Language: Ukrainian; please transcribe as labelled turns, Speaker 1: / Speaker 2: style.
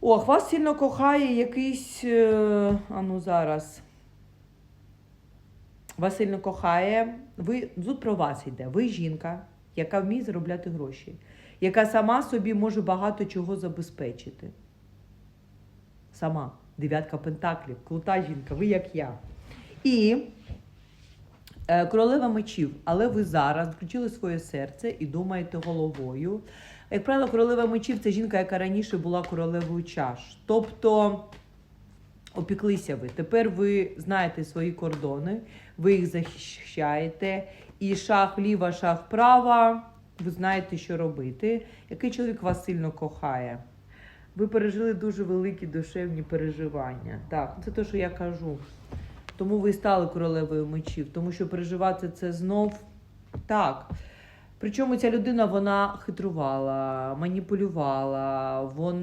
Speaker 1: Ох, вас сильно кохає якийсь. е, А ну зараз. Вас сильно кохає. Ви тут про вас йде. Ви жінка, яка вміє заробляти гроші, яка сама собі може багато чого забезпечити. Сама. Дев'ятка пентаклів, крута жінка, ви як я. І королева мечів, але ви зараз включили своє серце і думаєте головою. Як правило, королева мечів це жінка, яка раніше була королевою чаш. Тобто опіклися ви. Тепер ви знаєте свої кордони, ви їх захищаєте. І шах ліва, шах права. Ви знаєте, що робити. Який чоловік вас сильно кохає? Ви пережили дуже великі душевні переживання. Так, це те, що я кажу. Тому ви і стали королевою мечів, тому що переживати це знов так. Причому ця людина вона хитрувала, маніпулювала, вона.